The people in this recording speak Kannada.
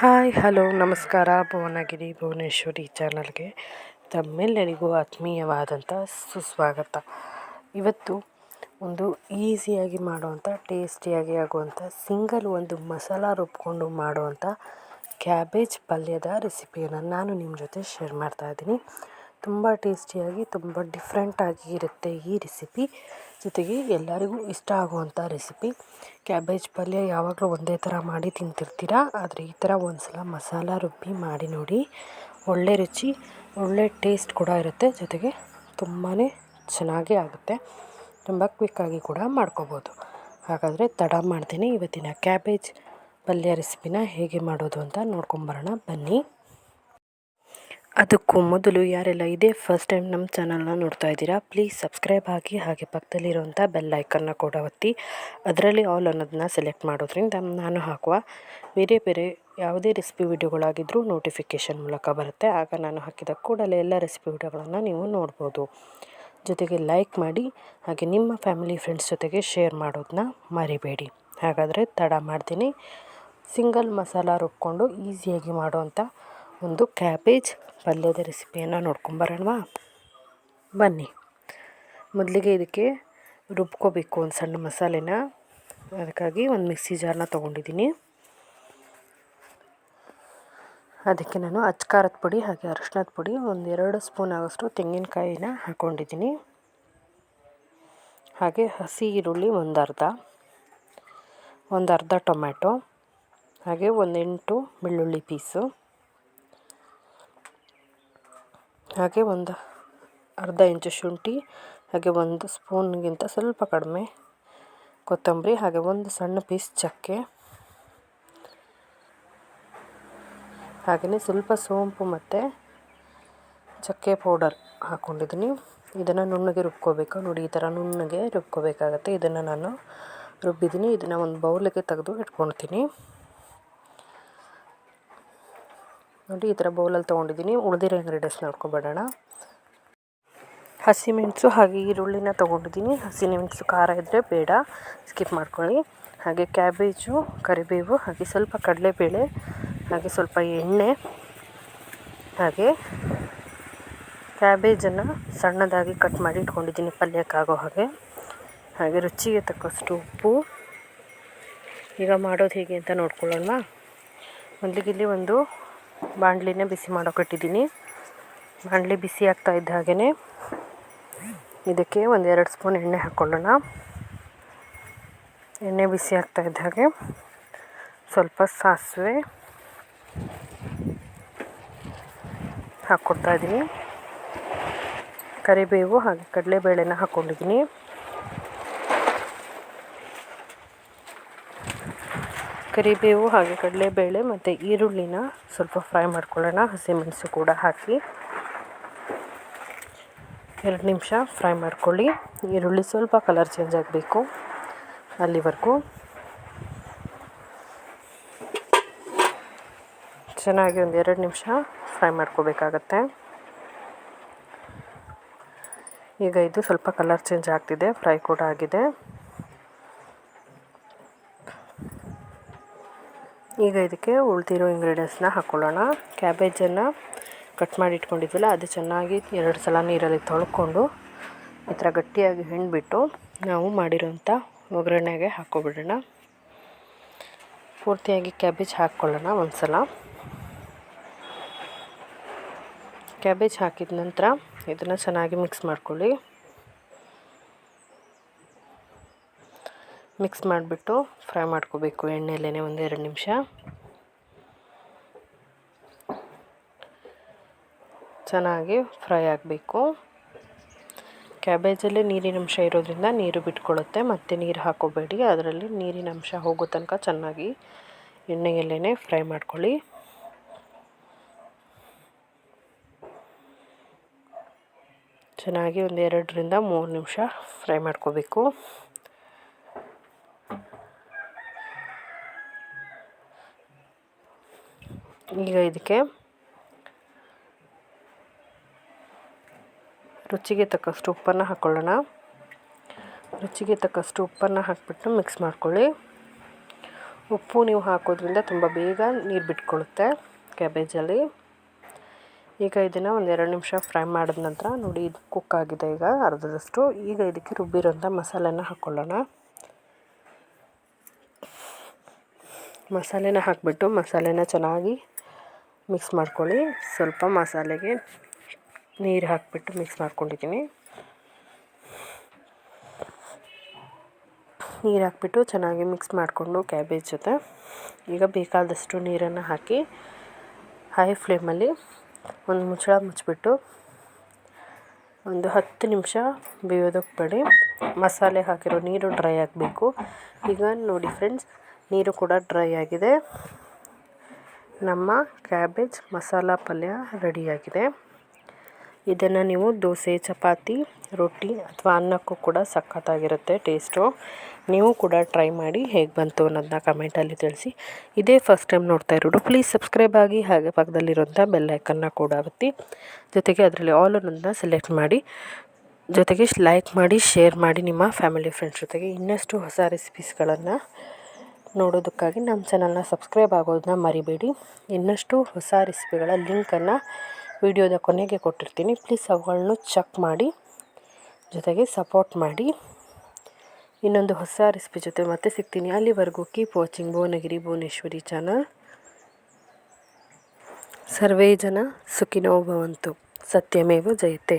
ಹಾಯ್, ಹಲೋ, ನಮಸ್ಕಾರ. ಭುವನಗಿರಿ, ಭುವನೇಶ್ವರಿ ಚಾನಲ್ಗೆ ತಮ್ಮೆಲ್ಲರಿಗೂ ಆತ್ಮೀಯವಾದಂಥ ಸುಸ್ವಾಗತ. ಇವತ್ತು ಒಂದು ಈಸಿಯಾಗಿ ಮಾಡುವಂಥ, ಟೇಸ್ಟಿಯಾಗಿ ಆಗುವಂಥ, ಸಿಂಗಲ್ ಒಂದು ಮಸಾಲ ರುಬ್ಕೊಂಡು ಮಾಡುವಂಥ ಕ್ಯಾಬೇಜ್ ಪಲ್ಯದ ರೆಸಿಪಿಯನ್ನು ನಾನು ನಿಮ್ಮ ಜೊತೆ ಶೇರ್ ಮಾಡ್ತಾ ಇದ್ದೀನಿ. ತುಂಬ ಟೇಸ್ಟಿಯಾಗಿ, ತುಂಬ ಡಿಫ್ರೆಂಟಾಗಿ ಇರುತ್ತೆ ಈ ರೆಸಿಪಿ. ಜೊತೆಗೆ ಎಲ್ಲರಿಗೂ ಇಷ್ಟ ಆಗುವಂಥ ರೆಸಿಪಿ. ಕ್ಯಾಬೇಜ್ ಪಲ್ಯ ಯಾವಾಗಲೂ ಒಂದೇ ಥರ ಮಾಡಿ ತಿಂತಿರ್ತೀರ? ಆದರೆ ಈ ಥರ ಒಂದು ಸಲ ಮಸಾಲ ರುಬ್ಬಿ ಮಾಡಿ ನೋಡಿ. ಒಳ್ಳೆ ರುಚಿ, ಒಳ್ಳೆ ಟೇಸ್ಟ್ ಕೂಡ ಇರುತ್ತೆ. ಜೊತೆಗೆ ತುಂಬಾ ಚೆನ್ನಾಗೇ ಆಗುತ್ತೆ. ತುಂಬ ಕ್ವಿಕ್ಕಾಗಿ ಕೂಡ ಮಾಡ್ಕೋಬೋದು. ಹಾಗಾದರೆ ತಡ ಮಾಡ್ತೀನಿ. ಇವತ್ತಿನ ಕ್ಯಾಬೇಜ್ ಪಲ್ಯ ರೆಸಿಪಿನ ಹೇಗೆ ಮಾಡೋದು ಅಂತ ನೋಡ್ಕೊಂಬರೋಣ ಬನ್ನಿ. ಅದಕ್ಕೂ ಮೊದಲು ಯಾರೆಲ್ಲ ಇದೇ ಫಸ್ಟ್ ಟೈಮ್ ನಮ್ಮ ಚಾನಲ್ನ ನೋಡ್ತಾ ಇದ್ದೀರಾ ಪ್ಲೀಸ್ ಸಬ್ಸ್ಕ್ರೈಬ್ ಆಗಿ ಹಾಗೆ ಪಕ್ಕದಲ್ಲಿರುವಂಥ ಬೆಲ್ ಐಕನ್ನ ಕೂಡ ಒತ್ತಿ. ಅದರಲ್ಲಿ ಆಲ್ ಅನ್ನೋದನ್ನ ಸೆಲೆಕ್ಟ್ ಮಾಡೋದ್ರಿಂದ ನಾನು ಹಾಕುವ ಬೇರೆ ಬೇರೆ ಯಾವುದೇ ರೆಸಿಪಿ ವಿಡಿಯೋಗಳಾಗಿದ್ದರೂ ನೋಟಿಫಿಕೇಷನ್ ಮೂಲಕ ಬರುತ್ತೆ. ಆಗ ನಾನು ಹಾಕಿದ ಕೂಡಲೇ ಎಲ್ಲ ರೆಸಿಪಿ ವಿಡಿಯೋಗಳನ್ನು ನೀವು ನೋಡ್ಬೋದು. ಜೊತೆಗೆ ಲೈಕ್ ಮಾಡಿ, ಹಾಗೆ ನಿಮ್ಮ ಫ್ಯಾಮಿಲಿ ಫ್ರೆಂಡ್ಸ್ ಜೊತೆಗೆ ಶೇರ್ ಮಾಡೋದನ್ನ ಮರಿಬೇಡಿ. ಹಾಗಾದರೆ ತಡ ಮಾಡ್ತೀನಿ. ಸಿಂಗಲ್ ಮಸಾಲ ರುಬ್ಕೊಂಡು ಈಸಿಯಾಗಿ ಮಾಡುವಂಥ ಒಂದು ಕ್ಯಾಬೇಜ್ ಪಲ್ಯದ ರೆಸಿಪಿಯನ್ನು ನೋಡ್ಕೊಂಬರೋಣವಾ? ಬನ್ನಿ. ಮೊದಲಿಗೆ ಇದಕ್ಕೆ ರುಬ್ಕೋಬೇಕು ಒಂದು ಸಣ್ಣ ಮಸಾಲೆನ. ಅದಕ್ಕಾಗಿ ಒಂದು ಮಿಕ್ಸಿ ಜಾರನ್ನ ತೊಗೊಂಡಿದ್ದೀನಿ. ಅದಕ್ಕೆ ನಾನು ಅಚ್ಕಾರದ ಪುಡಿ ಹಾಗೆ ಅರಶಿನದ ಪುಡಿ ಒಂದು ಎರಡು ಸ್ಪೂನ್ ಆಗೋಷ್ಟು ತೆಂಗಿನಕಾಯಿನ ಹಾಕ್ಕೊಂಡಿದ್ದೀನಿ ಹಾಗೆ ಹಸಿ ಈರುಳ್ಳಿ ಒಂದು ಅರ್ಧ ಒಂದು ಅರ್ಧ ಟೊಮ್ಯಾಟೊ, ಹಾಗೆ ಒಂದು ಎಂಟು ಬೆಳ್ಳುಳ್ಳಿ ಪೀಸು. ಹಾಗೆ ಒಂದು ಅರ್ಧ ಇಂಚು ಶುಂಠಿ, ಹಾಗೆ ಒಂದು ಸ್ಪೂನ್ಗಿಂತ ಸ್ವಲ್ಪ ಕಡಿಮೆ ಕೊತ್ತಂಬರಿ, ಹಾಗೆ ಒಂದು ಸಣ್ಣ ಪೀಸ್ ಚಕ್ಕೆ. ಹಾಗೆಯೇ ಸ್ವಲ್ಪ ಸೋಂಪು ಮತ್ತು ಚಕ್ಕೆ ಪೌಡರ್ ಹಾಕ್ಕೊಂಡಿದ್ದೀನಿ ಇದನ್ನು ನುಣ್ಣಗೆ ರುಬ್ಕೋಬೇಕು. ನೋಡಿ, ಈ ಥರ ನುಣ್ಣಗೆ ರುಬ್ಕೋಬೇಕಾಗತ್ತೆ. ಇದನ್ನು ನಾನು ರುಬ್ಬಿದ್ದೀನಿ. ಇದನ್ನು ಒಂದು ಬೌಲಿಗೆ ತೆಗೆದು ಇಟ್ಕೊಳ್ತೀನಿ. ನೋಡಿ ಈ ಥರ ಬೌಲಲ್ಲಿ ತೊಗೊಂಡಿದ್ದೀನಿ. ಉಳಿದಿರೋ ಇಂಗ್ರೀಡಿಯೆಂಟ್ಸ್ ನೋಡ್ಕೊಬೇಡೋಣ. ಹಸಿಮೆಣಸು ಹಾಗೆ ಈರುಳ್ಳಿನ ತೊಗೊಂಡಿದ್ದೀನಿ. ಹಸಿಮೆಣಸು ಖಾರ ಇದ್ದರೆ ಬೇಡ ಸ್ಕಿಪ್ ಮಾಡ್ಕೊಳ್ಳಿ. ಹಾಗೆ ಕ್ಯಾಬೇಜು ಕರಿಬೇವು, ಹಾಗೆ ಸ್ವಲ್ಪ ಕಡಲೆಬೇಳೆ, ಹಾಗೆ ಸ್ವಲ್ಪ ಎಣ್ಣೆ, ಹಾಗೆ ಕ್ಯಾಬೇಜನ್ನು ಸಣ್ಣದಾಗಿ ಕಟ್ ಮಾಡಿ ಇಟ್ಕೊಂಡಿದ್ದೀನಿ ಪಲ್ಯಕ್ಕಾಗೋ ಹಾಗೆ. ಹಾಗೆ ರುಚಿಗೆ ತಕ್ಕಷ್ಟು ಉಪ್ಪು. ಈಗ ಮಾಡೋದು ಹೇಗೆ ಅಂತ ನೋಡ್ಕೊಳ್ಳೋಣ. ಮೊದಲಿಗೆ ಇಲ್ಲಿ ಒಂದು ಬಾಣಲಿನ ಬಿಸಿ ಮಾಡೋಕ್ಕಿಟ್ಟಿದ್ದೀನಿ ಬಾಣಲಿ ಬಿಸಿ ಆಗ್ತಾ ಇದ್ದ ಹಾಗೆಯೇ ಇದಕ್ಕೆ ಒಂದು ಎರಡು ಸ್ಪೂನ್ ಎಣ್ಣೆ ಹಾಕ್ಕೊಳ್ಳೋಣ. ಎಣ್ಣೆ ಬಿಸಿ ಆಗ್ತಾ ಇದ್ದ ಹಾಗೆ ಸ್ವಲ್ಪ ಸಾಸಿವೆ ಹಾಕ್ಕೊಡ್ತಾ ಇದ್ದೀನಿ. ಕರಿಬೇವು ಹಾಗೆ ಕಡಲೆಬೇಳೆನ ಹಾಕ್ಕೊಂಡಿದ್ದೀನಿ. ಕರಿಬೇವು ಹಾಗೆ ಕಡಲೆಬೇಳೆ ಮತ್ತು ಈರುಳ್ಳಿನ ಸ್ವಲ್ಪ ಫ್ರೈ ಮಾಡ್ಕೊಳ್ಳೋಣ. ಹಸಿಮೆಣಸು ಕೂಡ ಹಾಕಿ. ಎರಡು ನಿಮಿಷ ಫ್ರೈ ಮಾಡ್ಕೊಳ್ಳಿ. ಈರುಳ್ಳಿ ಸ್ವಲ್ಪ ಕಲರ್ ಚೇಂಜ್ ಆಗಬೇಕು ಅಲ್ಲಿವರೆಗೂ. ಚೆನ್ನಾಗಿ ಒಂದು ಎರಡು ನಿಮಿಷ ಫ್ರೈ ಮಾಡ್ಕೋಬೇಕಾಗತ್ತೆ. ಈಗ ಇದು ಸ್ವಲ್ಪ ಕಲರ್ ಚೇಂಜ್ ಆಗ್ತಿದೆ ಫ್ರೈ ಕೂಡ ಆಗಿದೆ. ಈಗ ಇದಕ್ಕೆ ಉಳಿದಿರೋ ಇಂಗ್ರೀಡಿಯೆಂಟ್ಸ್ನ ಹಾಕ್ಕೊಳ್ಳೋಣ ಕ್ಯಾಬೇಜನ್ನು ಕಟ್ ಮಾಡಿ ಇಟ್ಕೊಂಡಿದ್ವಲ್ಲ, ಅದು ಚೆನ್ನಾಗಿ ಎರಡು ಸಲ ನೀರಲ್ಲಿ ತೊಳ್ಕೊಂಡು ಈ ಥರ ಗಟ್ಟಿಯಾಗಿ ಹೆಣ್ಬಿಟ್ಟು ನಾವು ಮಾಡಿರೋಂಥ ಒಗ್ಗರಣೆಗೆ ಹಾಕ್ಕೊಬಿಡೋಣ. ಪೂರ್ತಿಯಾಗಿ ಕ್ಯಾಬೇಜ್ ಹಾಕ್ಕೊಳ್ಳೋಣ ಒಂದು ಸಲ ಕ್ಯಾಬೇಜ್ ಹಾಕಿದ ನಂತರ ಇದನ್ನು ಚೆನ್ನಾಗಿ ಮಿಕ್ಸ್ ಮಾಡ್ಕೊಳ್ಳಿ. ಮಿಕ್ಸ್ ಮಾಡಿಬಿಟ್ಟು ಫ್ರೈ ಮಾಡ್ಕೋಬೇಕು ಎಣ್ಣೆಯಲ್ಲೇ ಒಂದೆರಡು ನಿಮಿಷ. ಚೆನ್ನಾಗಿ ಫ್ರೈ ಆಗಬೇಕು. ಕ್ಯಾಬೇಜಲ್ಲಿ ನೀರಿನ ಅಂಶ ಇರೋದ್ರಿಂದ ನೀರು ಬಿಟ್ಕೊಳ್ಳುತ್ತೆ, ಮತ್ತು ನೀರು ಹಾಕೋಬೇಡಿ. ಅದರಲ್ಲಿ ನೀರಿನ ಅಂಶ ಹೋಗೋ ತನಕ ಚೆನ್ನಾಗಿ ಎಣ್ಣೆಯಲ್ಲೇ ಫ್ರೈ ಮಾಡ್ಕೊಳ್ಳಿ. ಚೆನ್ನಾಗಿ ಒಂದು ಎರಡರಿಂದ ಮೂರು ನಿಮಿಷ ಫ್ರೈ ಮಾಡ್ಕೋಬೇಕು. ಈಗ ಇದಕ್ಕೆ ರುಚಿಗೆ ತಕ್ಕಷ್ಟು ಉಪ್ಪನ್ನು ಹಾಕ್ಕೊಳ್ಳೋಣ ರುಚಿಗೆ ತಕ್ಕಷ್ಟು ಉಪ್ಪನ್ನು ಹಾಕಿಬಿಟ್ಟು ಮಿಕ್ಸ್ ಮಾಡ್ಕೊಳ್ಳಿ. ಉಪ್ಪು ನೀವು ಹಾಕೋದ್ರಿಂದ ತುಂಬ ಬೇಗ ನೀರು ಬಿಟ್ಕೊಳ್ಳುತ್ತೆ ಕ್ಯಾಬೇಜಲ್ಲಿ. ಈಗ ಇದನ್ನು ಒಂದು ಎರಡು ನಿಮಿಷ ಫ್ರೈ ಮಾಡಿದ ನಂತರ ನೋಡಿ ಇದು ಕುಕ್ ಆಗಿದೆ ಈಗ ಅರ್ಧದಷ್ಟು. ಈಗ ಇದಕ್ಕೆ ರುಬ್ಬಿರೋಂಥ ಮಸಾಲೆನ ಹಾಕ್ಕೊಳ್ಳೋಣ ಮಸಾಲೆನ ಹಾಕಿಬಿಟ್ಟು ಮಸಾಲೆನ ಚೆನ್ನಾಗಿ ಮಿಕ್ಸ್ ಮಾಡ್ಕೊಳ್ಳಿ. ಸ್ವಲ್ಪ ಮಸಾಲೆಗೆ ನೀರು ಹಾಕಿಬಿಟ್ಟು ಮಿಕ್ಸ್ ಮಾಡ್ಕೊಂಡಿದ್ದೀನಿ. ನೀರು ಹಾಕಿಬಿಟ್ಟು ಚೆನ್ನಾಗಿ ಮಿಕ್ಸ್ ಮಾಡಿಕೊಂಡು ಕ್ಯಾಬೇಜ್ ಜೊತೆ. ಈಗ ಬೇಕಾದಷ್ಟು ನೀರನ್ನು ಹಾಕಿ ಹೈ ಫ್ಲೇಮಲ್ಲಿ ಒಂದು ಮುಚ್ಚಳ ಮುಚ್ಚಿಬಿಟ್ಟು ಒಂದು ಹತ್ತು ನಿಮಿಷ ಬೇಯೋದಕ್ಕೆ ಬಿಡಿ. ಮಸಾಲೆ ಹಾಕಿರೋ ನೀರು ಡ್ರೈ ಆಗಬೇಕು. ಈಗ ನೋಡಿ ಫ್ರೆಂಡ್ಸ್ ನೀರು ಕೂಡ ಡ್ರೈ ಆಗಿದೆ. ನಮ್ಮ ಕ್ಯಾಬೇಜ್ ಮಸಾಲ ಪಲ್ಯ ರೆಡಿಯಾಗಿದೆ. ಇದನ್ನು ನೀವು ದೋಸೆ, ಚಪಾತಿ, ರೊಟ್ಟಿ ಅಥವಾ ಅನ್ನಕ್ಕೂ ಕೂಡ ಸಖತ್ತಾಗಿರುತ್ತೆ ಟೇಸ್ಟು. ನೀವು ಕೂಡ ಟ್ರೈ ಮಾಡಿ ಹೇಗೆ ಬಂತು ಅನ್ನೋದನ್ನ ಕಮೆಂಟಲ್ಲಿ ತಿಳಿಸಿ. ಇದೇ ಫಸ್ಟ್ ಟೈಮ್ ನೋಡ್ತಾ ಇರೋರು ಪ್ಲೀಸ್ ಸಬ್ಸ್ಕ್ರೈಬ್ ಆಗಿ ಹಾಗೆ ಪಕ್ಕದಲ್ಲಿರೋಂಥ ಬೆಲ್ಲೈಕನ್ನ ಕೂಡ ಒತ್ತಿ. ಜೊತೆಗೆ ಅದರಲ್ಲಿ ಆಲ್ ಅನ್ನೋದನ್ನ ಸೆಲೆಕ್ಟ್ ಮಾಡಿ. ಜೊತೆಗೆ ಲೈಕ್ ಮಾಡಿ ಶೇರ್ ಮಾಡಿ ನಿಮ್ಮ ಫ್ಯಾಮಿಲಿ ಫ್ರೆಂಡ್ಸ್ ಜೊತೆಗೆ ಇನ್ನಷ್ಟು ಹೊಸ ರೆಸಿಪೀಸ್ಗಳನ್ನು ನೋಡೋದಕ್ಕಾಗಿ ನಮ್ಮ ಚಾನಲ್ನ ಸಬ್ಸ್ಕ್ರೈಬ್ ಆಗೋದನ್ನ ಮರಿಬೇಡಿ. ಇನ್ನಷ್ಟು ಹೊಸ ರೆಸಿಪಿಗಳ ಲಿಂಕನ್ನು ವಿಡಿಯೋದ ಕೊನೆಗೆ ಕೊಟ್ಟಿರ್ತೀನಿ. ಪ್ಲೀಸ್ ಅವುಗಳನ್ನು ಚೆಕ್ ಮಾಡಿ, ಜೊತೆಗೆ ಸಪೋರ್ಟ್ ಮಾಡಿ. ಇನ್ನೊಂದು ಹೊಸ ರೆಸಿಪಿ ಜೊತೆ ಮತ್ತೆ ಸಿಗ್ತೀನಿ. ಅಲ್ಲಿವರೆಗೂ keep watching Bhuvanagiri Bhuvaneshwari channel. ಸರ್ವೇ ಜನ ಸುಖಿನೋ ಭವಂತು. ಸತ್ಯಮೇವ ಜಯತೆ.